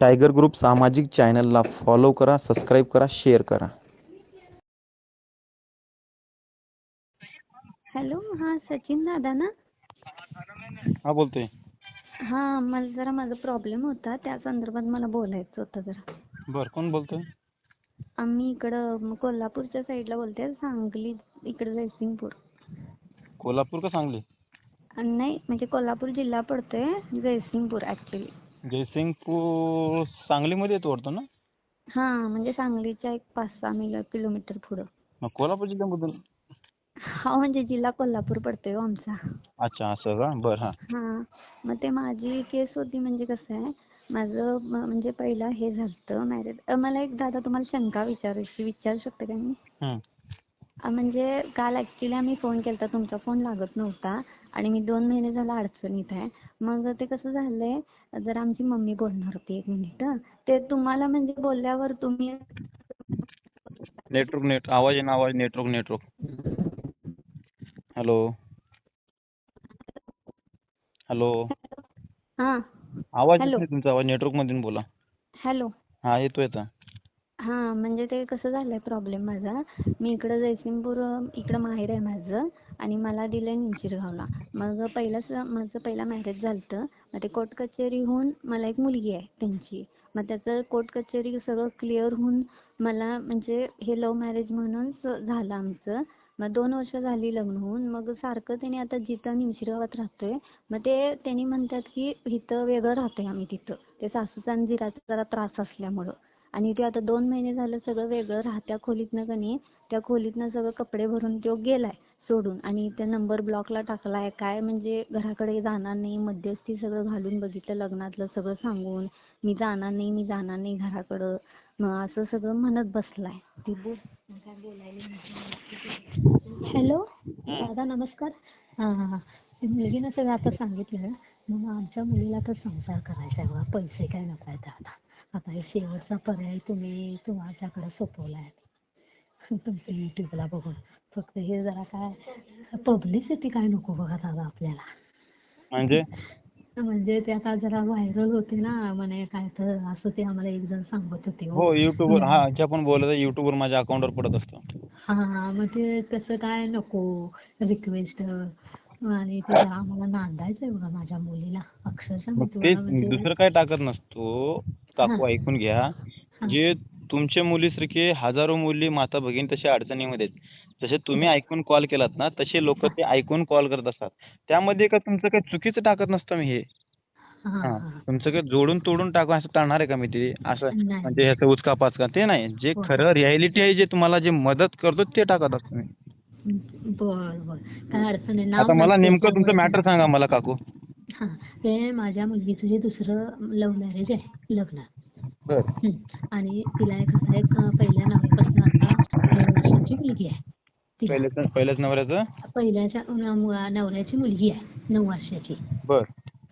Tiger group सामाजिक चॅनलला follow करा सबस्क्राईब करा शेअर करा. हॅलो हां सचिन दादा ना? हा बोलतोय. हां मला जरा माझा प्रॉब्लेम होता त्या संदर्भात मला बोलायचं होतं जरा. बर कोण बोलतोय? आम्ही इकडं म, कोल्हापूरच्या साईडला बोलते सांगली इकडं जयसिंगपूर कोल्हापूर का सांगली? आणि नाही म्हणजे कोल्हापूर जिल्हा पडतोय जयसिंगपूर ॲक्च्युली जयसिंगपूर सांगलीमध्ये येतो वाटतं ना? हां म्हणजे सांगलीच्या एक पाच सहा मिल किलोमीटर पुढं. मग कोल्हापूर जिल्ह्यामधून? हा म्हणजे जिल्हा कोल्हापूर पडतोय हो आमचा. अच्छा असं का? बर हा. हां मग ते माझी केस होती म्हणजे कसं आहे माझं म- म्हणजे पहिला हे झालं मॅरेज. मला एक दादा तुम्हाला शंका विचारायची विचारू शकते का मी? हम्म. म्हणजे काल ॲक्च्युली आम्ही फोन केला तुमचा फोन लागत नव्हता आणि मी दोन महिने झालं अडचणीत आहे. मग ते कसं झालंय जर आमची मम्मी बोलणार होती एक मिनिट. ते तुम्हाला म्हणजे बोलल्यावर तुम्ही नेटवर्क नेट आवाज ना आवाज नेटवर्क नेटवर्क. हॅलो. हॅलो. हां. आवाज येत. नाही तुमचा आवाज नेटवर्क मधून बोला. हॅलो. हा येतोय आता. हां म्हणजे ते कसं झालंय प्रॉब्लेम माझा. मी इकडं जयसिंगपूर इकडं माहेर आहे माझं आणि मला दिलंय निंचिरगावला मग पहिलाच माझं पहिला मॅरेज झालं मग ते कोर्ट कचेरी होऊन मला एक मुलगी आहे त्यांची. मग त्याचं कोर्ट कचेरी सगळं क्लिअर होऊन मला म्हणजे हे लव्ह मॅरेज म्हणून झालं आमचं. मग दोन वर्ष झाली लग्न होऊन. मग सारखं त्याने आता जिथं निमशिरगावात राहतोय मग ते त्यांनी म्हणतात की इथं वेगळं राहतोय आम्ही तिथं. ते सासूचा आणि जिराचा जरा त्रास असल्यामुळं. आणि ते आता दोन महिने झालं सगळं वेगळं राहत्या खोलीतनं का नाही त्या खोलीतनं सगळं कपडे भरून तो गेलाय सोडून आणि त्या नंबर ब्लॉकला टाकलाय. काय म्हणजे घराकडे जाणार नाही मध्यस्थी सगळं घालून बघितलं लग्नातलं सगळं सांगून मी जाणार नाही मी जाणार नाही घराकडं. मग असं सगळं म्हणत बसलाय. ती हॅलो दादा नमस्कार. हां ती मुलगीनं सगळं आता सांगितलं. मग आमच्या मुलीला तर संसार करायचा आहे बघा पैसे काय नको आहेत आता आता हे शेवटचा पर्याय तुम्ही तुमच्याकडे सोपवला आहे तुमचं यूट्यूबला बघून. फक्त हे जरा काय पब्लिसिटी काय नको बघा दादा आपल्याला. म्हणजे? म्हणजे ते आता जरा व्हायरल होते ना म्हणे काय तर असं ते आम्हाला एक जण सांगत होते हो. युट्यूबवर हा जे आपण बोलत आहे युट्यूबवर माझ्या अकाउंटवर पडत असतं. हा मग ते तसं काय नको. रिक्वेस्ट आणि ते आम्हाला नांदायचंय बघा माझ्या मुलीला. अक्षरशः दुसरं काय टाकत नसतो. काकू ऐकून घ्या. जे तुमच्या मुलीसारखे हजारो मुली माता भगिनी तशा अडचणीमध्ये आहेत. जसे तुम्ही ऐकून कॉल केलात ना तसे लोक ते ऐकून कॉल करत असतात. त्यामध्ये का तुमचं काही चुकीचं टाकत नसतं मी हे? तुमचं काही जोडून तोडून टाकू असं टाळणार आहे का मी ते? असं. म्हणजे ह्याचं उचका पाचका ते नाही. जे हो. खरं रियालिटी आहे जे तुम्हाला जे मदत करतो ते टाकत असतो मी. आता मला नेमकं तुमचं. मॅटर सांगा मला काकू. हा ते माझ्या मुलगीचं जे दुसरं लव्ह मॅरेज आहे लग्न. बर. हं. आणि तिला एक आता एक अं, पहिल्या नव्यापासून आता नऊ वर्षाची मुलगी आहे. तिला पहिल्याच पहिल्याच नवऱ्याचं? पहिल्याच्या नवऱ्याची मुलगी आहे नऊ वर्षाची. बर.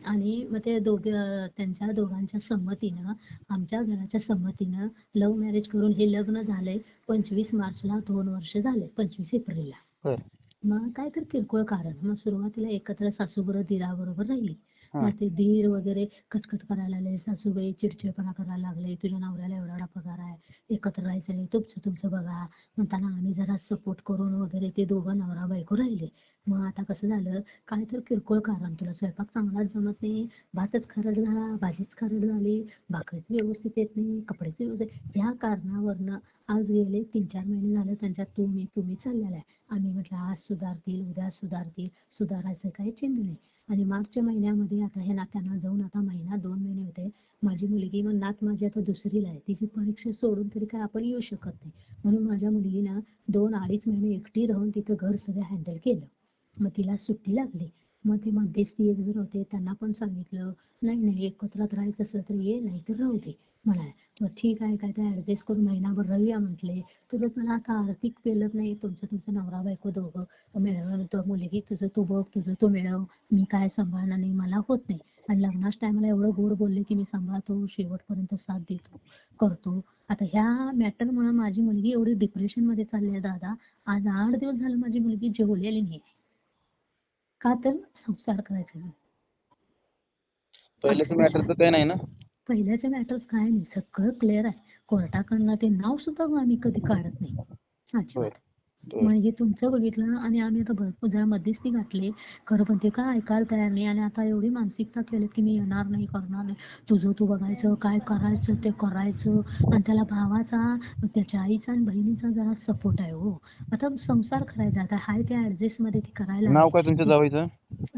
आणि मग ते दोघे त्यांच्या दोघांच्या संमतीनं आमच्या घराच्या संमतीनं लव्ह मॅरेज करून हे लग्न झालंय पंचवीस मार्चला दोन वर्ष झाले पंचवीस एप्रिलला. बर. मग काय तर किरकोळ कारण. मग सुरुवातीला एकत्र सासूबरोबर दिराबरोबर राहिली. मग ते दीर वगैरे कटकट करायला लागले. सासूबाई चिडचिडपणा करायला लागले. तुझ्या नवऱ्याला एवढा एवढा पगार आहे एकत्र राहायचं नाही. तुमचं तुमचं बघा. म्हणताना आम्ही जरा सपोर्ट करून वगैरे ते दोघं नवरा बायको राहिले. मग आता कसं झालं? काय तर किरकोळ कारण. तुला स्वयंपाक चांगलाच जमत नाही भातच खरड झाला भाजीच खरड झाली भाकरीच व्यवस्थित येत नाही कपडेच व्यवस्थित ह्या कारणावरनं आज गेले तीन चार महिने झाले त्यांच्यात तुम्ही तुम्ही चाललेला आहे. आम्ही म्हटलं आज सुधारतील उद्या सुधारतील. सुधारायचं काही चिन्ह नाही. आणि मार्चच्या महिन्यामध्ये आता हे नात्यांना जाऊन आता महिना दोन महिने होते. माझी मुलगी मग नात माझी आता दुसरीला आहे. तिची परीक्षा सोडून तरी काय आपण येऊ शकत नाही. म्हणून माझ्या मुलगीनं दोन अडीच महिने एकटी राहून तिथं घर सगळं हँडल केलं. मग तिला सुट्टी लागली. मग ते मध्यस्थी एक जर होते त्यांना पण सांगितलं नाही नाही एकत्रात राहायचं असलं तर ये नाही तर राहू दे. म्हणाले. मग ठीक आहे काय ते ॲडजस्ट करून महिनाभर राहूया म्हटले. तुझं मला आता आर्थिक पेलत नाही तुमचं तुमचं नवरा बायको दोघं मिळवून तो मुलगी तुझं तू बघ तुझं तू मिळव मी काय सांभाळणार नाही मला होत नाही. आणि लग्नाच्या टायमाला एवढं गोड बोलले की मी सांभाळतो शेवटपर्यंत साथ देतो करतो. आता ह्या मॅटरमुळे माझी मुलगी एवढी डिप्रेशनमध्ये चालली आहे दादा. आज आठ दिवस झालं माझी मुलगी जेवलेली नाही. का तर संसार करायचा आहे. पहिल्याचं मॅटर काही नाही ना? पहिल्याचे मॅटर्स काय नाही. सगळं क्लिअर आहे. कोर्टाकडनं ते नाव सुद्धा आम्ही कधी काढत नाही. अजिबात. म्हणजे तुमचं बघितलं आणि आम्ही आता भरपूर जरा मध्यस्थी घातली. खरं पण ते काय ऐकायला तयार नाही आणि आता एवढी मानसिकता केली की मी येणार नाही करणार नाही. तुझं तू बघायचं काय करायचं ते करायचं. आणि त्याला भावाचा त्याच्या आईचा आणि बहिणीचा जरा सपोर्ट आहे हो. आता संसार करायचा आता हाय त्या ऍडजस्टमध्ये ती करायला नाव काय तुमच्या जावईचं?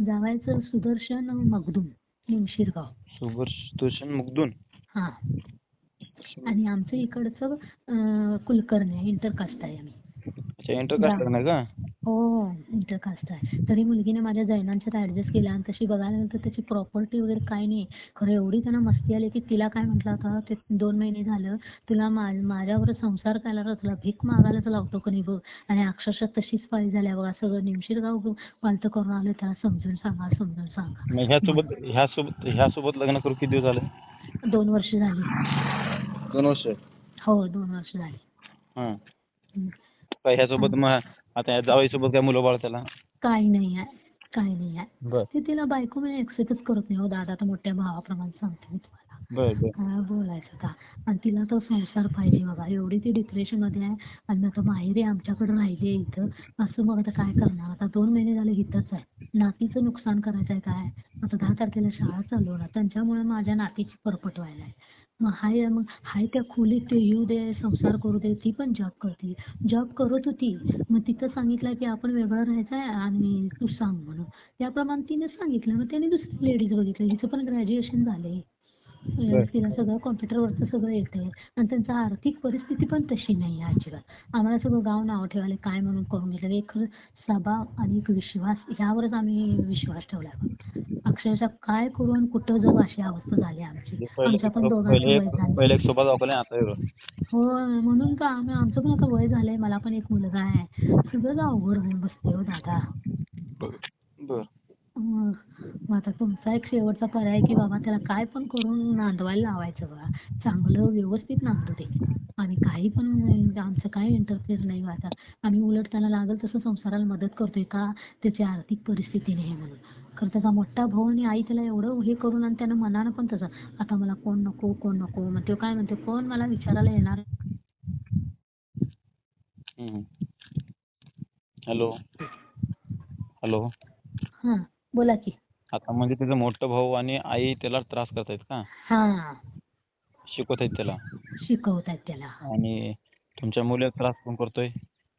जावायचं सुदर्शन मगदूम निमशिरगाव. सुदर्शन मुग्धून हां. आणि आमचं इकडचं कुलकर्णी इंटरकास्ट आहे आम्ही. इंटरकास्ट लग्न आहे का? हो इंटरकास्ट आहे. तरी मुलगीने माझ्या जैनांच्यात ऍडजस्ट केला आणि तशी बघायला गेलं तर त्याची प्रॉपर्टी वगैरे काय नाही. खरं एवढी त्यांना मस्ती आली की तिला काय म्हटलं होता ते दोन महिने झालं तुला माझ्यावर संसार करायला तर तुला भीक मागायलाच लावतो का नाही बघ? आणि अक्षरशः तशीच पाळी झाल्या बघा. सगळं निमशिरगाव पालतं करून आलं त्याला समजून सांगा समजून सांगा. मग ह्यासोबत ह्यासोबत ह्यासोबत लग्न करून किती दिवस झाले? दोन वर्ष झाली. दोन वर्ष? हो दोन वर्ष झाली. काय ह्यासोबत मग आता जावईसोबत काय मुलं बाळ त्याला काही नाही आहे. काही नाही आहे. बर. ते तिला बायको म्हणजे ऍक्सेप्टच करत नाही हो. दादा तर मोठ्या भावाप्रमाणे सांगते मी तुम्हाला. बर बर. काय बोलायचं का आणि तिला तो संसार पाहिजे बघा. एवढी ती डिप्रेशनमध्ये आहे. आणि आता माहेरी आमच्याकडे राहिली आहे इथं. असं मग आता काय करणार? आता दोन महिने झाले इथंच आहे. नातीचं नुकसान करायचं आहे काय? आता दहा तारखेला शाळा चालू होणार. त्यांच्यामुळे माझ्या नातीची परपट व्हायला आहे. मग हाय मग हाय त्या खोलीत ते येऊ दे संसार करू दे ती पण जॉब करते. जॉब करत होती. मग तिथं सांगितलं की आपण वेगळं राहायचं आहे आणि तू सांग म्हणून. त्याप्रमाणे तिने सांगितलं. मग त्याने दुसरी लेडीज बघितली. हिचं पण ग्रॅज्युएशन झालंय. तिला सगळं कॉम्प्युटरवरचं सगळं येतंय. आणि त्यांची आर्थिक परिस्थिती पण तशी नाही आहे अजिबात. आम्हाला सगळं गाव नाव ठेवायला काय म्हणून करून घेतलं एक सभा आणि एक विश्वास ह्यावरच आम्ही विश्वास ठेवला अक्षरशः काय करू आणि कुठं जाऊ अशी अवस्था झाली आमची. आमच्या पण दोघांचं पहिले वय झालं पहिले एक सोबत दाखवले आता वेगळं हो म्हणून का आम्ही आमचं पण आता वय झालंय. मला पण एक मुलगा आहे. सगळं अवघड होऊन बसते हो दादा. बर. मग आता तुमचा एक शेवटचा पर्याय की बाबा त्याला काय पण करून नांदवायला लावायचं बघा. चांगलं व्यवस्थित नांदू दे. आम्ही काही पण आमचं काही इंटरफेअर नाही वाटत आम्ही उलट त्याला लागेल तसं संसाराला मदत करतोय का? त्याची आर्थिक परिस्थिती नाही म्हणून. खरं त्याचा मोठा भाऊ आणि आई त्याला एवढं हे करून आणि त्यानं मनानं पण तसं आता मला कोण नको कोण नको? मग तो काय म्हणतो कोण मला विचारायला येणार? हॅलो. हॅलो. हां. बोला की. आता म्हणजे त्याचा मोठा भाऊ आणि आई त्याला त्रास करतायत का? हां. शिकवत आहेत त्याला. शिकवत आहेत त्याला आणि तुमच्या मुलीला त्रास कोण करतोय?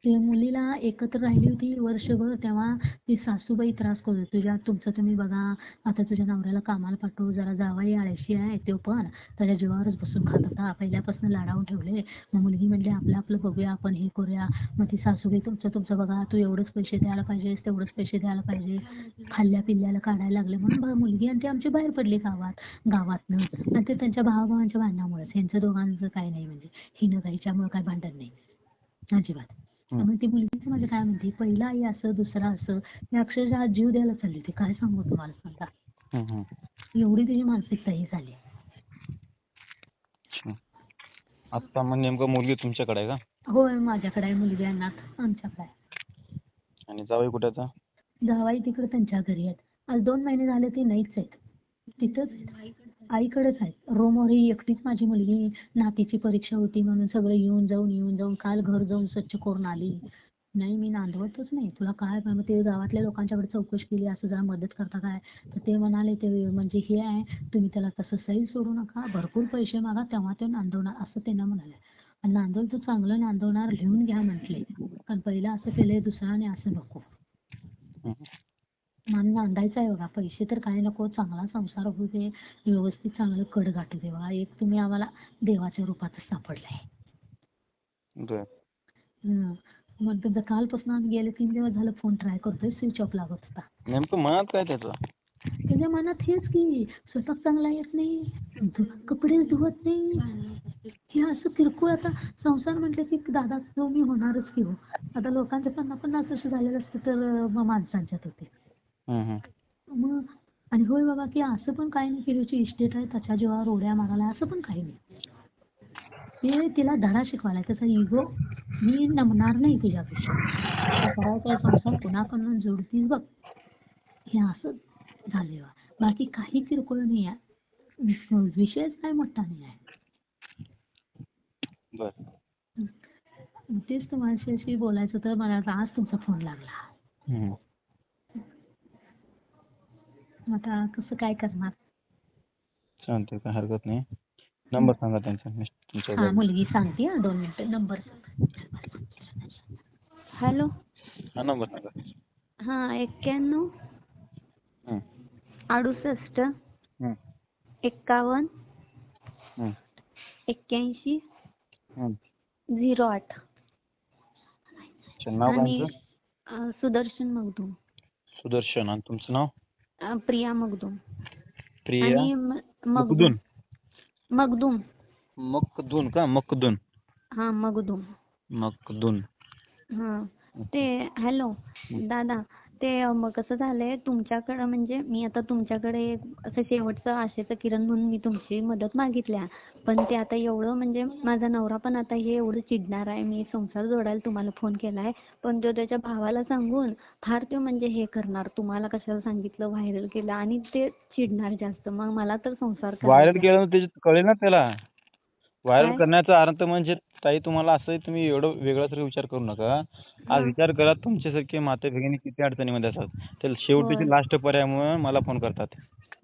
ते मुलीला एकत्र राहिली होती वर्षभर तेव्हा ती सासूबाई त्रास करत होती. तुझ्या तुमचं तुम्ही बघा आता तुझ्या नवऱ्याला कामाला पाठवू जरा जावाई आळशी आहे तो पण त्याच्या जीवावरच बसून खात होता. पहिल्यापासून लाडावून ठेवले. मग मुलगी म्हणली आपलं आपलं बघूया आपण हे करूया. मग ती सासूबाई तुमचं तुमचं बघा तू एवढंच पैसे द्यायला पाहिजेस तेवढंच पैसे द्यायला पाहिजे. खाल्ल्या पिल्ल्याला काढायला लागले. म्हणून बघा मुलगी आणि ती आमची बाहेर पडली गावात गावातनं. आणि ते त्यांच्या भावाभावांच्या भांडणामुळेच. ह्यांचं दोघांचं काय नाही म्हणजे. हिनं काही हिच्यामुळं काय भांडण नाही. अजिबात. मग ती मुलगीच माझ्या काय म्हणते पहिला आई असं दुसरा असं. मी अक्षरशः जीव द्यायला चालली होती. काय सांगू तुम्हाला सांगा. एवढी तिची मानसिकता ही झाली. आता मग नेमकं मुलगी तुमच्याकडे आहे का? होय माझ्याकडे आहे मुलगी नात आमच्याकडे आहे. आणि जावई कुठे आता? जावाई तिकडे त्यांच्या घरी आहेत. आज दोन महिने झाले ती नाहीच आहेत. तिथंच आहेत. आईकडेच आहेत. रोमवर ही एकटीच माझी मुलगी. नातीची परीक्षा होती म्हणून सगळं येऊन जाऊन येऊन जाऊन काल घर जाऊन स्वच्छ करून आली. नाही मी नांदवतच नाही. तुला काय मग ते गावातल्या लोकांच्याकडे चौकशी केली. असं जरा मदत करता काय? तर ते म्हणाले ते म्हणजे हे आहे तुम्ही त्याला तसं सैल सोडू नका. भरपूर पैसे मागा तेव्हा ते नांदवणार असं त्यांना म्हणाले. आणि नांदवलं तर चांगलं नांदवणार लिहून घ्या म्हटले. कारण पहिलं असं केलंय दुसऱ्याने असं नको. मन नांदायचं आहे बघा. पैसे तर काय नको. चांगला संसार होऊ दे. व्यवस्थित चांगलं कड गाठू दे बघा. एक तुम्ही आम्हाला देवाच्या रूपातच सापडलाय. बर. हं. मग तुमचं कालपासून आम्ही गेले तीन दिवस झालं फोन ट्राय करतोय. स्विच ऑफ लागत होता. नेमकं मनात काय त्याचं? त्याच्या मनात हेच की स्वयंपाक चांगला येत नाही. धु- कपडे धुवत नाही. हे असं किरकोळ आता संसार म्हटलं की दादा तो मी होणारच की हो. आता लोकांचे पन्नास पन्नास वर्ष झालेलं असतं तर अं, माणसांच्यात होते. मग आणि होय बाबा की असं पण काही नाही की त्याची इस्टेट आहे त्याच्या जीवावर उड्या मारायला असं पण काही नाही. ते तिला धडा शिकवायला त्याचा इगो मी नमणार नाही तुझ्यापेक्षा. करायचा संसार कुणाकडून जोडतीस बघ. हे असं झाले बाकी काही किरकोळ नाही आहे. विषयच काय मोठा नाही आहे. तेच तुम्हाशी बोलायचं होतं मला आज तुमचा फोन लागला. आता कसं काय करणार चालतंय काय हरकत नाही नंबर सांगा त्यांचा तुमच्या हा. मुलगी सांगते हा दोन मिनिटं नंबर हॅलो हा नंबर सांगा हां एक्क्याण्णव. अडुसष्ट. एक्कावन्न. एक्क्याऐंशी. झिरो आठ अच्छा, नाव काय आणि तुमचं? अं, सुदर्शन मगदूम सुदर्शन आणि तुमचं नाव प्रिया मगदूम. प्रिया आणि म- मकदून मगदूम मगदूम. मकदून का? मकदून हां मगदूम. मकदून हां. ते हॅलो दादा ते मग कसं झालंय तुमच्याकडं म्हणजे मी आता तुमच्याकडे असं शेवटचं आशेचं किरण म्हणून मी तुमची मदत मागितल्या. पण ते आता एवढं म्हणजे माझा नवरा पण आता हे एवढं चिडणार आहे मी संसार जोडायला तुम्हाला फोन केलाय. पण तो त्याच्या भावाला सांगून फार तो म्हणजे हे करणार तुम्हाला कशाला सांगितलं व्हायरल केलं आणि ते चिडणार जास्त. मग मला तर संसार व्हायरल करायचा. केलं त्याच्यात कळेल ना त्याला. व्हायरल? करण्याचा अर्थ म्हणजे ताई तुम्हाला असं तुम्ही एवढं वेगळासारखा विचार करू नका. आज. विचार करा तुमच्यासारखे माता भगिनी किती अडचणीमध्ये असतात. तर शेवटीचे. लास्ट पर्यायामुळे मला फोन करतात.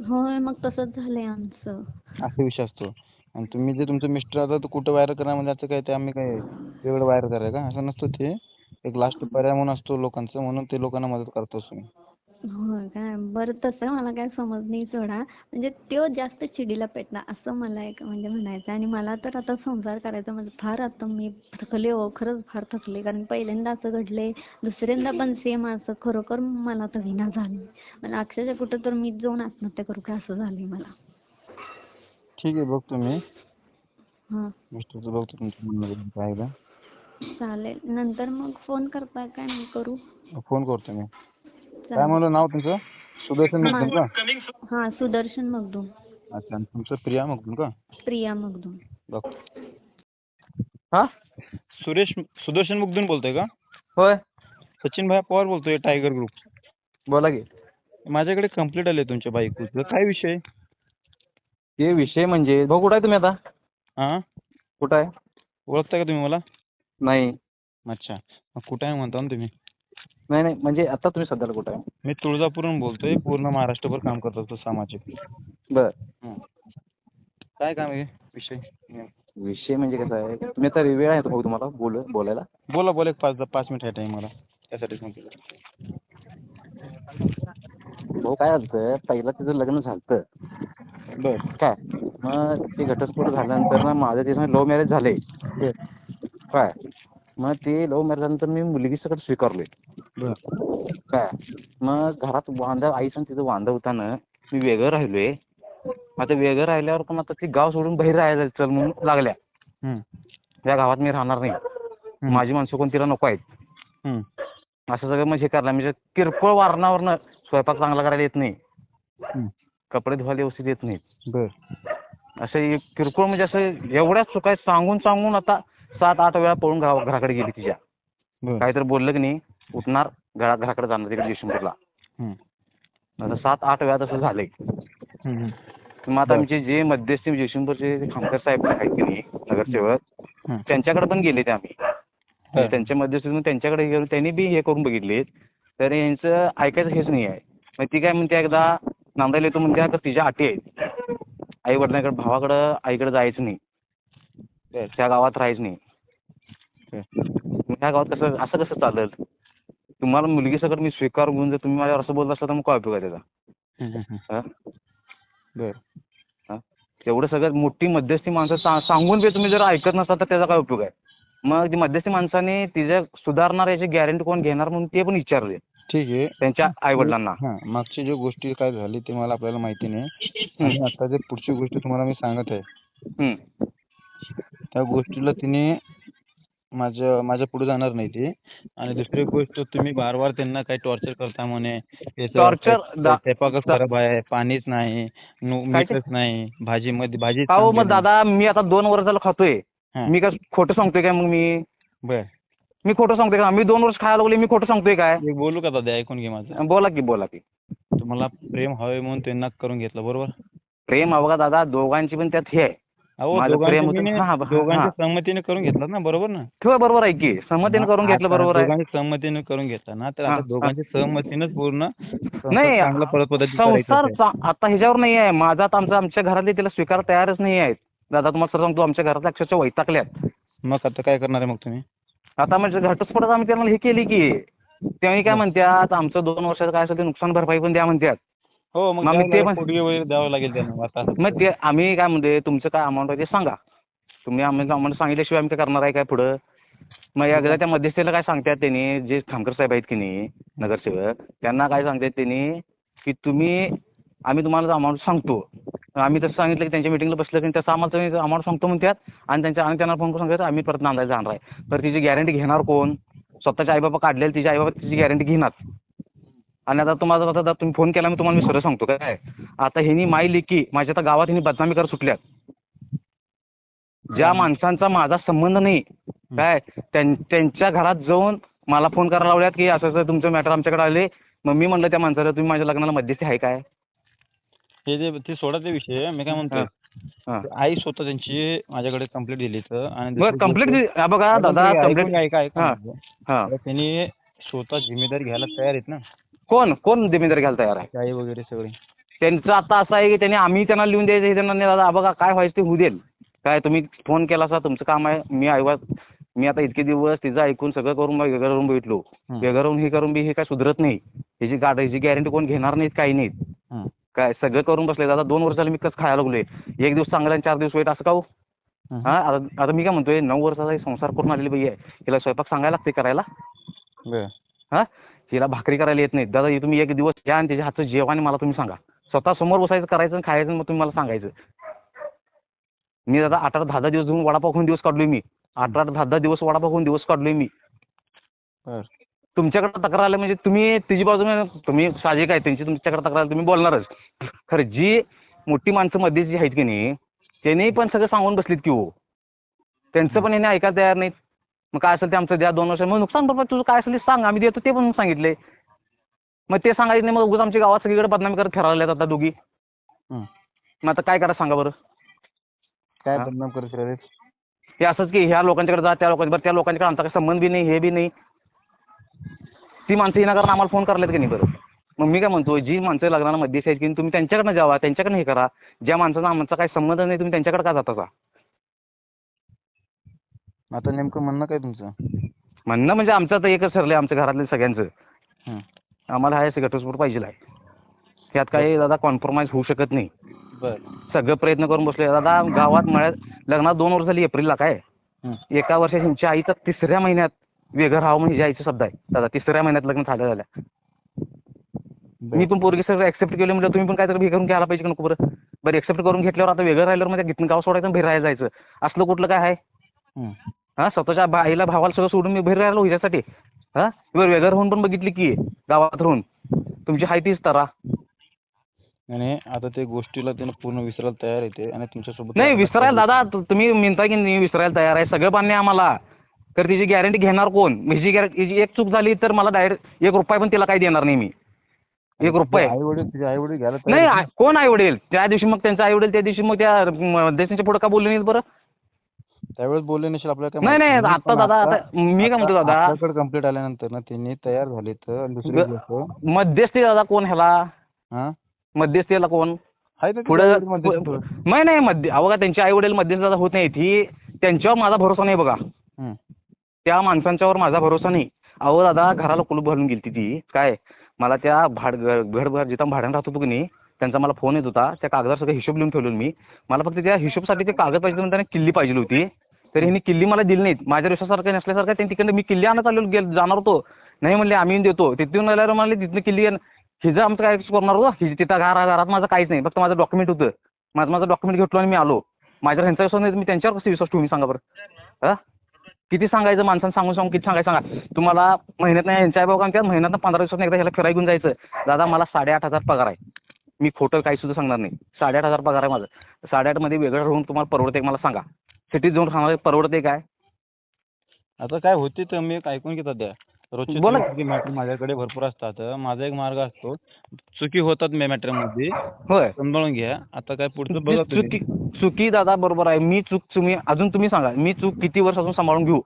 होय मग तसंच झालंय आमचं. असा विषय असतो. आणि तुम्ही जे तुमचं मिस्टर आता तो कुठं व्हायरल करणार म्हणजे आता काय ते आम्ही काय वेगळं व्हायरल करायचं का? असं नसतं ते. एक लास्ट पर्याय म्हणून असतो लोकांचं म्हणून ते लोकांना मदत करतो तुम्ही होय काय? बरं तसं मला काय समज नाही सोडा. म्हणजे तो जास्त चिडीला पेटणार असं मला एक म्हणजे म्हणायचं आणि मला तर आता संसार करायचा म्हणजे फार आता मी थकले हो खरंच फार थकले. कारण पहिल्यांदा असं घडले दुसऱ्यांदा पण सेम असं खरोखर मला तर विना झाली. मला अक्षरशः कुठं तर मी जाऊन आत्महत्या करू का असं झालंय मला. ठीक आहे बघतो मी. हां. मिस्टरचं बघतो काय आहे. चालेल. नंतर मग फोन करता काय मी करू? फोन करतो मी. काय म्हणलं नाव तुमचं? सुदर्शन मगदूम का? हां सुदर्शन मगदूम. अच्छा आणि तुमचं प्रिया मगदूम का? प्रिया मगदूम. हा? सुरेश सुदर्शन मुगदून बोलतोय का? होय. सचिन भाई पवार बोलतोय टायगर ग्रुप. बोला की. माझ्याकडे कंप्लीट आले तुमच्या बायकोचं काय विषय? ते विषय म्हणजे भाऊ कुठं आहे तुम्ही आता? हां? कुठं आहे? ओळखता का तुम्ही मला? नाही. अच्छा. मग कुठं आहे म्हणता ना तुम्ही? नाही नाही म्हणजे आता तुम्ही सध्याला कुठं आहे? मी तुळजापूरहून बोलतोय. पूर्ण महाराष्ट्रभर काम करत असतो सामाजिक. बर. हं. काय काम आहे विषय? विषय म्हणजे कसं आहे? तुम्ही आता वेळ आहे भाऊ तुम्हाला बोल बोलायला? बोला बोला. एक पाच पाच मिनिट आहे टाईम मला. त्यासाठी सांगतो भाऊ काय झालं पहिला तिचं लग्न झालं बर. काय? मग ते घटस्फोट झाल्यानंतर ना माझं तिथं लव्ह मॅरेज झाले काय? मग ते लव्ह मॅरेज झाल्यानंतर मी मुलगी सगळं स्वीकारलोय. काय? मग घरात वांदा आईचं तिथं वांदा होताना मी वेगळं राहिलोय. आता वेगळं राहिल्यावर पण आता ती गाव सोडून बाहेर राहायला चल म्हणून लागल्या. हं. या गावात मी राहणार नाही. माझी माणसं कोण तिला नको आहेत. असं सगळं म्हणजे हे करणार. म्हणजे किरकोळ वारणावरनं स्वयंपाक चांगला करायला येत नाही. हं. कपडे धुवायला व्यवस्थित येत नाहीत. असं किरकोळ म्हणजे असं एवढ्याच चुका सांगून सांगून आता सात आठ वेळा पळून घराकडे गेली तिच्या. काहीतरी बोललं की नाही उठणार घरा घराकडे जाणार तिकडे. आता सात आठ वेळा तसं झालंय. मग आता. आमचे जे मध्यस्थी जयशंपूरचे जे खामकर साहेब आहेत की नाही नगरसेवक. त्यांच्याकडे पण गेले ते आम्ही बरं. त्यांच्या मध्यस्थीतून त्यांच्याकडे गेलो त्यांनी बी हे करून बघितले तर यांचं ऐकायचं हेच नाही आहे मग ती काय म्हणते एकदा नांदायला येतो म्हणते तर तिच्या अटी आहेत आई वडिलांकडे भावाकडं आईकडे जायचं नाही. त्या गावात राहायचं नाही त्या गावात कसं असं कसं चालेल तुम्हाला मुलगी सगळं मी स्वीकार घेऊन जर तुम्ही माझ्यावर असं बोलत असला तर मग काय उपयोग आहे त्याचा? बर. एवढं सगळं मोठी मध्यस्थी माणसं सांगून बी तुम्ही जर ऐकत नसाल तर त्याचा काय उपयोग आहे? मग ती मध्यस्थी माणसाने तिच्या सुधारणार याची गॅरंटी कोण घेणार म्हणून ते पण विचारले. ठीक आहे. त्यांच्या आई वडिलांना हां मागची जी गोष्टी काय झाली ते मला आपल्याला माहिती नाही. आता जे पुढची गोष्ट तुम्हाला मी सांगत आहे. त्या गोष्टीला तिने माझ्या माझ्या पुढे जाणार नाही ती. आणि दुसरी गोष्ट तुम्ही बार बार त्यांना काही टॉर्चर करता म्हणे. याचं दा- स्वयंपाकच खराब आहे पाणीच नाही नु- काय ते? मीठच नाही भाजी का हो चांगली मग दादा मी आता दोन वर्ष झालं खातोय. हां. मी काय खोटं सांगतोय काय मग मी. बर. मी खोटं सांगतोय का? मी दोन वर्ष खायला लागले मी खोटं सांगतोय काय? एक बोलू का दादा? ऐकून घे माझं. बोला की बोला की. तुम्हाला प्रेम हवे म्हणून त्यांना करून घेतलं बरोबर? प्रेम अवघा दादा? दोघांची पण त्यात हे आहे. अहो माझं प्रेम होतं. दोघांच्या हा, हा, हा. दोघांच्या सहमतीने करून घेतलं ना बरोबर ना? ठेवा बरोबर आहे की. सहमतीने करून घेतलं आता बरोबर आहे. दोघांच्या सहमतीने करून घेतलं ना तर हा, आता हा. दोघांच्या सहमतीनेच पूर्ण संसार नाही करायचं संसार आहे. चा- आता ह्याच्यावर नाही आहे. माझा आता आमच्या आमच्या घरातले तिला स्वीकार तयारच नाही आहेत. दादा तुम्हाला सर सांगतो आमच्या घरातल्या अक्षरशः वैतागल्यात. मग आता काय करणार आहे मग तुम्ही? आता म्हणजे घटस्फोटात आम्ही त्यांना हे केली की त्यावेळी काय म्हणतात आमचं दोन वर्षाचं काय असेल ते नुकसान भरपाई पण द्या म्हणतात हो मग मग आम्ही द्यावं ते लागेल, पण- पोटगी वगैरे द्यावं लागेल त्यांना आता मग ते आम्ही काय म्हणते तुमचं काय अमाऊंट आहे ते सांगा. तुम्ही आम्ही आम्हाला सांगितल्याशिवाय आम्ही काय करणार आहे काय पुढं? मग एकदा त्या मध्यस्थीला काय सांगतात त्यांनी जे खामकर साहेब आहेत की नाही नगरसेवक त्यांना काय सांगतात त्यांनी की तुम्ही आम्ही तुम्हाला अमाऊंट सांगतो. आम्ही तसं सांगितलं की त्यांच्या मिटिंगला बसलं की तसं आम्हाला तुम्ही अमाऊंट सांगतो म्हणतात आणि त्यांच्या आणि त्यांना फोन करून सांगतात आम्ही परत नांदायला जाणार आहे. तर तिची गॅरंटी घेणार कोण? स्वतःचे आईबाबा काढलेले तिचे आईबाबा तिची गॅरंटी घेणार. आणि आता तुम्हाला आता आता तुम्ही फोन केला मी तुम्हाला मी सरळ सांगतो काय? आता ह्यांनी माई लेकी माझ्या आता गावात ह्यांनी बदनामी करत सुटल्यात. ज्या माणसांचा माझा संबंध नाही काय? त्यां- त्यांच्या घरात जाऊन मला फोन करायला लावल्यात की असं असं तुमचं मॅटर आमच्याकडे आले. मग मी म्हणलं त्या माणसाला तुम्ही माझ्या लग्नाला मध्यस्थी आहे काय? हे जे ते सोडा ते विषय. मी काय म्हणतोय हां आई स्वतः त्यांची माझ्याकडे कंप्लेंट दिली तर आणि कंप्लीट बघा दादा कंप्लीट त्यांनी स्वतः जिम्मेदारी घ्यायला तयार आहेत ना. कोण? कोण जिम्मेदारी घ्यायला तयार आहे? वगैरे सगळे. त्यांचं आता असं आहे की त्यांनी आम्ही त्यांना लिहून द्यायचं हे त्यांना नाही दादा बघा काय व्हायचं ते होऊ देईल. काय तुम्ही फोन केला असा तुमचं काम आहे. मी आईवा मी आता इतके दिवस तिचं ऐकून सगळं करून वेगळं करून बघितलो. हं. वेगळं करून हे करून बी हे काय सुधरत नाही. ह्याची गाड ह्याची गॅरंटी कोण घेणार नाहीत काही नाहीत. काय सगळं करून बसले. दादा दोन वर्ष झाले मी कसं खायला लागलोय. एक दिवस चांगला आणि चार दिवस वाईट असं का हो? हं. आता आता मी काय म्हणतोय नऊ वर्षाचा संसार करून आलेली बाई आहे? हिला स्वयंपाक सांगायला लागते करायला. हा? हिला भाकरी करायला येत नाही दादा तुम्ही एक दिवस या आणि त्याच्या हातचं जेवण मला तुम्ही सांगा. स्वतः समोर बसायचं करायचं आणि खायचं मग तुम्ही मला सांगायचं. मी दादा आठ आठ दहा दहा दिवस जाऊन वडापाव खाऊन दिवस काढलोय मी. आठ आठ दहा दहा दिवस वडापाव खाऊन दिवस काढलोय मी. तुमच्याकडे तक्रार आली म्हणजे तुम्ही तिची बाजूने तुम्ही साहजिक आहे त्यांची तुमच्याकडे तक्रार आली, तुम्ही बोलणारच. खरं जी मोठी माणसं मध्ये जी आहेत की नाही त्यांनी पण सगळं सांगून बसलीत की हो. त्यांचं पण यांनी ऐकायला तयार नाहीत. मग काय असेल ते आमचं द्या दोन वर्ष मग नुकसान भरपाई तुझं काय असेल ते सांग आम्ही देतो ते पण सांगितले. मग ते सांगायचं नाही मग उगाच आमच्या गावात सगळीकडे बदनामी करत फिरायला आता दोघी. हं. मग आता काय करा सांगा बरं. काय हा? बदनाम करत राहिले हे असंच की ह्या लोकांच्याकडे जा त्या लोकांच्या बरं त्या लोकांच्याकडे आमचा काही संबंध बी नाही हे बी नाही. ती माणसं येणार कारण आम्हाला फोन करलेत की नाही बरं? मग मी काय म्हणतो जी माणसं लग्नाला मध्यस्थी आहेत की नाही, तुम्ही त्यांच्याकडनं जावा त्यांच्याकडनं हे करा. ज्या माणसाचा आमचा काही संबंध नाही तुम्ही त्यांच्याकडे का जाता का आता नेमकं म्हणणं काय तुमचं? म्हणणं म्हणजे आमचं तर एकच ठरलं आमच्या घरातल्या सगळ्यांचं. हं. आम्हाला हा घटस्फोट पाहिजे आहे. त्यात काही दादा कॉम्प्रोमाइज होऊ शकत नाही. बरं. सगळं प्रयत्न करून बसले दादा गावात मळ्यात लग्नात दोन वर्ष झाली एप्रिलला काय? हं. एका वर्षात ह्यांच्या आईचा तिसऱ्या महिन्यात वेगळं राहावं म्हणजे हिच्या आईचा शब्द आहे. दादा तिसऱ्या महिन्यात लग्न झालं झाल्या मी पण पोरगी सगळं ऍक्सेप्ट केलं म्हणजे तुम्ही पण काहीतरी हे करून घ्यायला पाहिजे का नको बरं? बरं ऍक्सेप्ट करून घेतल्यावर आता वेगळं राहिल्यावर म्हणजे गाव सोडायचं आणि बाहेर राहायला जायचं. असलं कुठलं काय आहे? हं. हा स्वतःच्या बा- आईला भावाला सगळं सोडून मी बाहेर राहिलो ह्याच्यासाठी हा बरं वेगळं राहून पण बघितली की गावात राहून तुमची हाय तीच तरा. आणि आता ते गोष्टीला त्यानं पूर्ण विसरायला तयार येते आणि तुमच्यासोबत नाही विसरायला दादा तु- तुम्ही म्हणताय की नाही विसरायला तयार आहे सगळं मान्य आहे आम्हाला. तर तिची गॅरंटी घेणार कोण? हिची गॅरंटी हिची एक चूक झाली तर मला डायरेक्ट एक रुपया पण तिला काही देणार नाही मी. एक रुपये. आई वडील तुझे आई वडील घ्यायला नाही आ- कोण आई वडील त्या दिवशी मग त्यांचा आई वडील त्या दिवशी मग त्या देशांच्या पुढे का बोलले नाहीत बरं? त्यावेळेस बोलले नसेल आपल्याला काय नाही नाही माहिती. आता पण दादा आता मी काय म्हणतो दादा? आपल्याकडे कंप्लीट आल्यानंतर ना त्यांनी तयार झाले तर आणि दुसरी गोष्ट मध्यस्थी दादा कोण ह्याला? हा? मध्यस्थीला कोण? आहे ना ते पुढं नाही नाही मध्य अहो बघा त्यांचे आई वडील मध्यस्थी दादा होत नाहीत ही त्यांच्यावर माझा भरोसा नाही बघा. हं. त्या माणसांच्यावर माझा भरोसा नाही. अहो दादा घराला कुलूप घालून गेली ती. काय? मला त्या भाड घर घर जिथं भाड्यानं राहत होतो की नाही त्यांचा मला फोन येत होता. त्या कागदावर सगळं हिशोब लिहून ठेवलेलो मी. मला फक्त त्या हिशोबसाठी ते कागद पाहिजे म्हणून त्यांना किल्ली पाहिजे होती. तर ह्यांनी किल्ली मला दिली नाहीत. माझ्या विश्वासारखं नसल्यासारखं त्यांनी तिकडनं मी किल्ली आणत आलेलो गेल जाणार होतो. नाही म्हणले आम्ही देतो. तिथून आल्यावर म्हणले तिथनं किल्ली हिचं आमचं काय करणार होतं हिचं तिथं घरा घरात माझं काहीच नाही. फक्त माझं डॉक्युमेंट होतं. माझं माझं डॉक्युमेंट घेतलो आणि मी आलो. माझ्यावर ह्यांचा विश्वास नाही मी त्यांच्यावर कसं विश्वास ठेवू? मी सांगा बरं. हा? किती सांगायचं माणसानं सांगून सांगून किती सांगायचं? सांगा. तुम्हाला महिन्यात नाही यांच्या बाबा म्हणतात महिन्यात पंधरा दिवसात एकदा ह्याला फिरायला घेऊन जायचं. दादा मला साडेआठ हजार पगार आहे. मी खोटं काही सुद्धा सांगणार नाही. साडेआठ हजार पगार आहे माझं. साडेआठमध्ये वेगळं राहून तुम्हाला परवडते मला सांगा. सिटीत जाऊन खाणार परवडते काय? आता काय होते तर मी एक ऐकून घेतात द्या रोजचे बोला. मॅटर माझ्याकडे भरपूर असतात. माझा एक मार्ग असतो. चुकी होतात मॅटरमध्ये होय. सांभाळून घ्या. आता काय पुढचं बघा तुम्ही. चुकी चुकी दादा बरोबर आहे. मी चूक तुम्ही अजून तुम्ही सांगा. मी चूक किती वर्ष अजून सांभाळून घेऊ?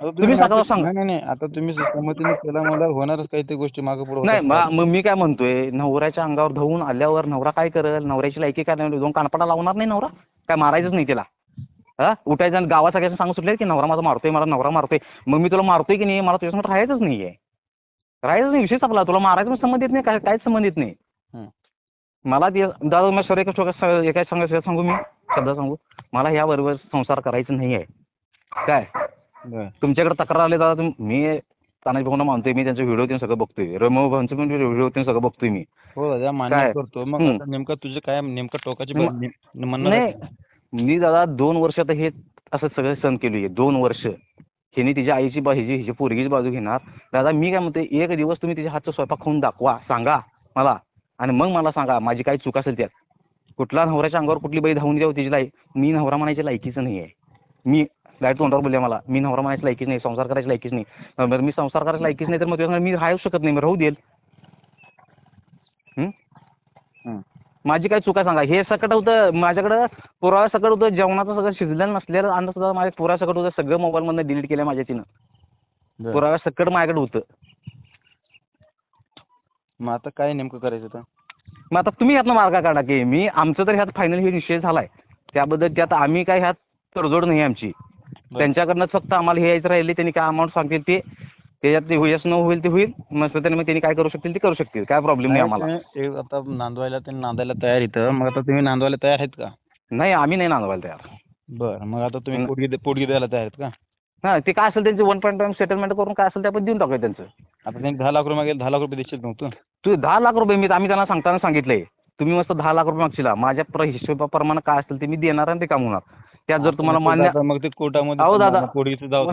आता तुम्ही सांगा. नाही नाही नाही. आता तुम्ही सहमतीने केला मला होणारच काही ते गोष्टी मागे पुढे नाही मग मग मी काय म्हणतोय नवऱ्याच्या अंगावर धावून आल्यावर नवरा काय करेल? नवऱ्याची लायकी काय नाही? दोन कानपडा लावणार नाही नवरा? काय मारायचंच नाही तिला. हा? उठायचं आणि गावात सगळ्यांना सांगू सुटले की नवरा माझा मारतोय मला नवरा मारतोय. मग मी तुला मारतोय की नाही मला तुझ्यासमोर राहायचंच नाही आहे राहायचंच नाही विषय आपला तुला मारायचं पण संबंध येत नाही काय काहीच संबंध येत नाही. हं. मला ते दादा मी सर एका एका सांग सांगू मी? शब्द सांगू? मला ह्याबरोबर संसार करायचं नाही आहे काय. तुमच्याकडे तक्रार आले दादा तुम मी तानाजी भाऊंना मानतोय मी त्यांचे व्हिडिओ ते सगळं बघतोय. रमो भाऊंचे पण व्हिडिओ ते सगळं बघतोय मी. हो दादा मान्य? करतो. मग नेमकं तुझं काय नेमकं टोकाची नाही? मी दादा दोन वर्ष आता हे असं सगळं सण केली आहे दोन वर्ष. हिने तिच्या आईची बा हिची हिची पोरगीची बाजू घेणार. दादा मी काय म्हणते एक दिवस तुम्ही तिच्या हातचा स्वयंपाक खाऊन दाखवा सांगा मला. आणि मग मला सांगा माझी काही चूक असेल त्यात. कुठला नवऱ्याच्या अंगावर कुठली बाई धावून जाऊ तिची लाई मी नवरा म्हणायची लायकीचं नाही आहे. मी डायरेक्ट तोंडावर बोलले मला मी नवरा म्हणायची लायकीच नाही संसार करायची लायकीच नाही. बरं मी संसार करायची लायकीच नाही तर मग मी राहू शकत नाही मी राहू देईल माझी काय चुका सांगा. हे सकट होतं माझ्याकडं पुरावा सकट होतं जेवणाचं सगळं शिजलेलं नसलेलं अन्न सुद्धा माझ्या पुरावा सकट होतं सगळं मोबाईलमधनं डिलीट केलं माझ्या तिनं. बरं. पुराव्या सकट माझ्याकडे होतं. मग आता काय नेमकं करायचं तर मग आता तुम्ही ह्यातनं मार्ग काढा की मी आमचं तर ह्यात फायनल हे निश्चय झालाय. त्याबद्दल त्यात आम्ही काय ह्यात तडजोड नाही आमची. त्यांच्याकडनं फक्त आम्हाला हे यायचं राहिले त्यांनी काय अमाऊंट सांगतील ते त्याच्यात ते होईस न होईल ते होईल. मग त्याने मग त्यांनी काय करू शकतील ते करू शकतील. काय प्रॉब्लेम नाही आम्हाला. ते- आता नांदवायला ते नांदायला तयार इथं. मग आता तुम्ही नांदवायला तयार आहेत का? नाही आम्ही नाही नांदवायला तयार. बरं मग आता तुम्ही. पोटगी द्यायला तयार आहेत का? हां ते काय असेल त्यांचे वन पॉईंट टाइम सेटलमेंट करून काय असेल ते आपण देऊन टाकूया त्यांचं. आता त्यांनी दहा लाख रुपये मागेल दहा लाख रुपये देशील मग तू? तू दहा लाख रुपये मी आम्ही त्यांना सांगताना सांगितलंय. तुम्ही मस्त दहा लाख रुपये मागशील. माझ्या प्र हिशोबाप्रमाणे काय असेल ते मी देणार आणि ते काम होणार त्यात जर तुम्हाला मान्य आता मग ते कोर्टामध्ये अहो दादा. पोटगीचं जाऊ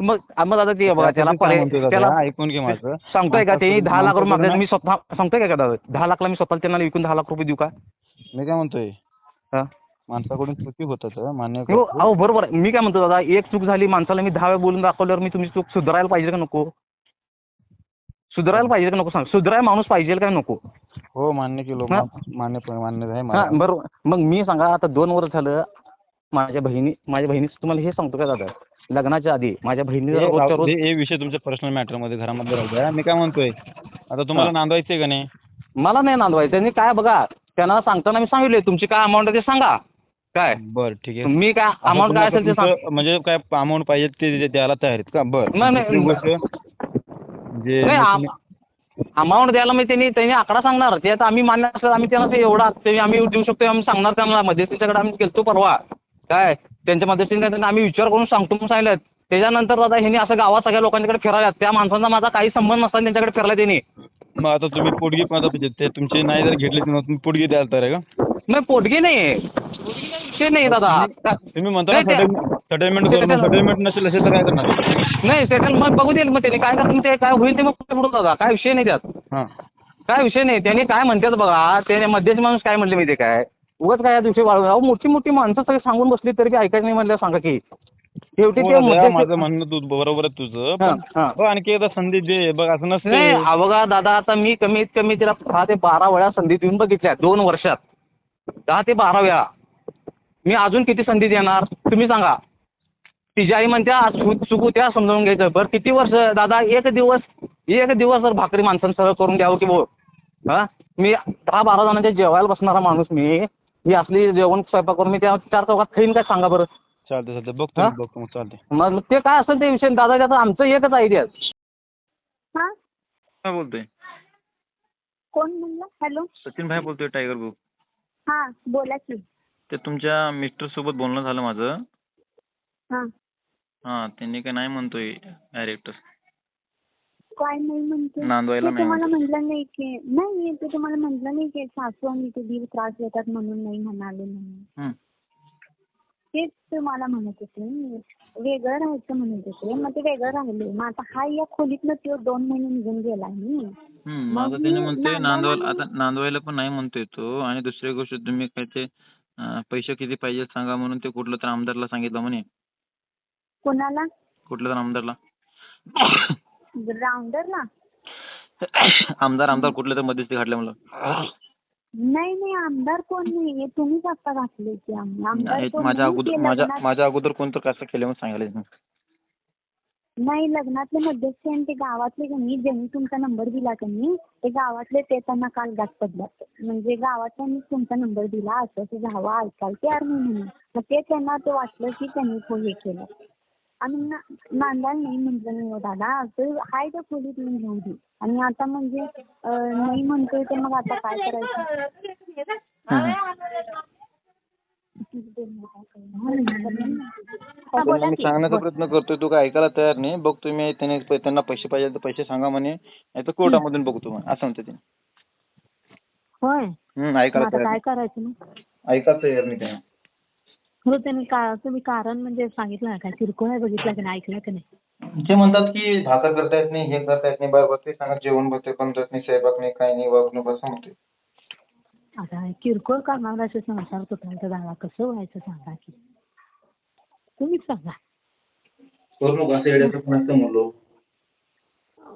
मग मग दादा ते बघा त्याला पर्याय त्याला ऐकून घे माझं. सांगतोय का ते दहा लाख रुपये माणसाकडून मी स्वतः सांगतोय का दादा? दहा लाखला मी स्वतः त्यांना विकून दहा लाख रुपये देऊ का? मी काय म्हणतोय? हा? माणसाकडून चुकी होतात मान्य हो करतो. अहो बरोबर आहे. मी काय म्हणतो दादा एक चूक झाली माणसाला मी दहा वेळा बोलून दाखवल्यावर मी तुमची चूक सुधारायला पाहिजे का नको? सुधारायला पाहिजे का नको सांग? सुधारायला माणूस पाहिजे का नको? हो मान्य केलो. हा? मान्य मान्य आहे हा मला. बरोबर. मग मी सांगा आता दोन वर्ष झालं माझ्या बहिणी माझ्या बहिणी तुम्हाला हे सांगतो का दादा? लग्नाच्या आधी माझ्या बहिणी हे रोजच्या राहू- रोज विषय तुमच्या पर्सनल मॅटरमध्ये घरामध्ये राहू द्या. मी काय म्हणतोय? आता तुम्हाला. नांदवायचंय का नाही? मला नाही नांदवायचं त्यांनी काय बघा त्यांना सांगताना मी सांगितले तुमची काय अमाऊंट आहे ते सांगा. काय? बर ठीक आहे. मी काय अमाऊंट काय असेल ते सांग. म्हणजे काय अमाऊंट पाहिजे ते द्यायला तयार आहेत का? बर. नाही, नाही, गोष्ट जे नाही अमाऊंट द्यायला मी त्यांनी त्यांनी आकडा सांगणार. ते आता आम्ही मान्य असलं आम्ही त्यांना ते एवढा ते आम्ही देऊ शकतो आम्ही सांगणार त्यांना. मध्यस्थीच्याकडे आम्ही गेलतो परवा. काय? त्यांच्या मध्यस्थीने काय त्यांना आम्ही विचार करून सांगतो म्हणून सांगितलं. त्याच्यानंतर दादा ह्यांनी असं गावात सगळ्या लोकांच्याकडे फिरायला त्या माणसांचा माझा काही संबंध नसताना त्यांच्याकडे फिरला त्यांनी. मग आता तुम्ही पोटगी पण आता म्हणजे ते तुमचे नाही जर घेतले तर मग तुम्ही पोटगी द्यायला तयार आहे का? नाही पोटगी नाही. ते नाही दादा. तुम्ही म्हणता ना ते- सेटलमेंट ते- ते- सेटलमेंट नसेल असेल तर काय करणार? नाही सेटल मग बघू देईल मग त्यांनी काय करतील ते काय होईल ते मग पुढे पुढे दादा काय विषय नाही त्यात. हां. काय विषय नाही. त्यांनी काय म्हणतात बघा? त्याने मध्यस्थी माणूस काय म्हणले माहिती काय? उगाच काय या दिवशी वाळू अहो मोठी मोठी माणसं सगळी सांगून बसली तरी बी ऐकायचं नाही म्हणलं सांगा की. शेवटी ते माझं म्हणणं तू बरोबर आहे तुझं हां, पण हां. हो, आणखी एकदा संधी दे बघ असं नसते. बघा दादा आता मी कमीत कमी तिला दहा ते बारा वेळा संधी देऊन बघितल्या दोन वर्षात. दहा ते बारा वेळा. मी अजून किती संधी देणार? तुम्ही सांगा. तिची आई म्हणत्या चूक चुकू त्या समजावून घ्यायचं. बरं किती वर्ष? दादा एक दिवस एक दिवस जर भाकरी माणसांसह करून द्यावं की बोल हां? मी दहा बारा जणांच्या जेवायला बसणारा माणूस मी. ही असली जेवण स्वयंपाक करून मी त्या चार चौकात खाईन काय सांगा बरं. चालते चालते बघतो हां? मी, बघतो मग चालते मग ते काय असेल ते विषय दादा त्याचं आमचं एकच आयडिया हा? काय बोलतोय. कोण म्हणलं? हॅलो? सचिन भाई बोलतोय टायगर ग्रुप हा बोला की. ते तुमच्या मिस्टर सोबत बोलणं झालं माझं. हा. हां त्यांनी काय नाही म्हणतोय डायरेक्टर काय नाही म्हणते. नांदवायला ते नाही तुम्हाला. म्हटलं नाही की नाही ते तुम्हाला म्हटलं नाही की सासू आणि ते दीर त्रास देतात म्हणून नाही म्हणाले म्हणून. हं. तेच तुम्हाला म्हणत होते. वेगळं राहायचं म्हणत होते. मग ते वेगळं राहिले. मग आता हा या खोलीतनं तो दोन महिने निघून गेला मी मग मग आता त्याने मी म्हणतोय नांदवायला आता पण नाही म्हणतोय तो. आणि दुसरी गोष्ट तुम्ही काय ते अं, पैसे किती पाहिजे सांगा म्हणून ते कुठलं तर आमदारला सांगितलं म्हणे. कोणाला? कुठल्या तर आमदारला. राऊंडरला आमदार आमदार कुठले तर मध्यस्थी घातले मला नाही नाही आमदार कोण नाही. तुम्हीच आता घातले आम- आमदार कोण माझ्या नाही. अगोदर ते माझ्या लग्नात- माझ्या अगोदर कोणतं कसं केलं सांगायला नाही लग्नातले मध्यस्थी आणि ते गावातले का नाही ज्यांनी तुमचा नंबर दिला का नाही ते गावातले ते त्यांना काल गाठ पडल्यात. म्हणजे गावातल्यांनी तुमचा नंबर दिला असं असं जावं ऐकायला तयार नाही म्हणून. मग ते त्यांना ते वाटलं की त्यांनी तो हे केलं. आणि ना- नांदायला नाही म्हटलं नाही हो दादा. ते हाय त्या खोलीत येऊन घेऊन दे आणि आता म्हणजे अं, नाही म्हणतोय ते मग आता काय करायचं? हा, बोला मी की. सांगण्याचा प्रयत्न करतोय. तू काय ऐकायला तयार नाही. बघतो मी त्याने त्यांना पैसे पाहिजे तर पैसे सांगा म्हणे. नाही तर कोर्टामधून बघतो म्हणे असं म्हणते ते होय. हम्म मग ऐकायला आता तयार काय नाही. करायचं मग? ऐकायला तयार नाही त्याने. हो त्यांनी का तुम्ही कारण म्हणजे सांगितलं ना काय किरकोळ आहे बघितलं की नाही ऐकलं की नाही? ते म्हणतात की भाकर करता येत नाही हे करता येत नाही बरोबर ते सांगा जेवण बघते पण येत नाही स्वयंपाक नाही काही नाही वागणूक असं म्हणते. आता किरकोळ करणारा असे संसार तुटायचा दावा कसं व्हायचं सांगा की? तुम्हीच सांगा. करू नको असं येड्याचं पण असं म्हणलो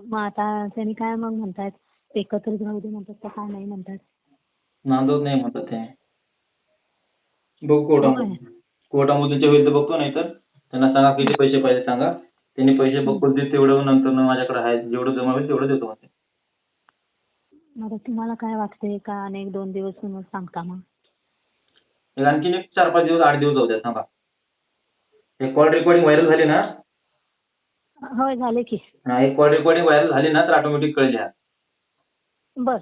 मग आता त्यांनी काय मग म्हणतायत एकत्रित राहू दे म्हणतात का काय नाही म्हणतात? नांदवत नाही म्हणतात ते. बघू कोर्टामधून कोर्टामधून जे होईल ते बघतो नाही तर त्यांना सांगा किती पैसे पाहिजे सांगा. त्यांनी पैसे बघतील तेवढं नंतर माझ्याकडे आहे जेवढं जमा होईल तेवढं देतो म्हणते. मग आता तुम्हाला काय वाटतंय का अनेक दोन दिवस तुम्ही सांगता मग? आणखीन एक चार पाच दिवस आठ दिवस जाऊ द्या सांगा एक कॉल रेकॉर्डिंग व्हायरल झाली ना? होय झाले की. हा, एक कॉल रेकॉर्डिंग व्हायरल झाली ना तर ऑटोमॅटिक कळेल ह्या. बर.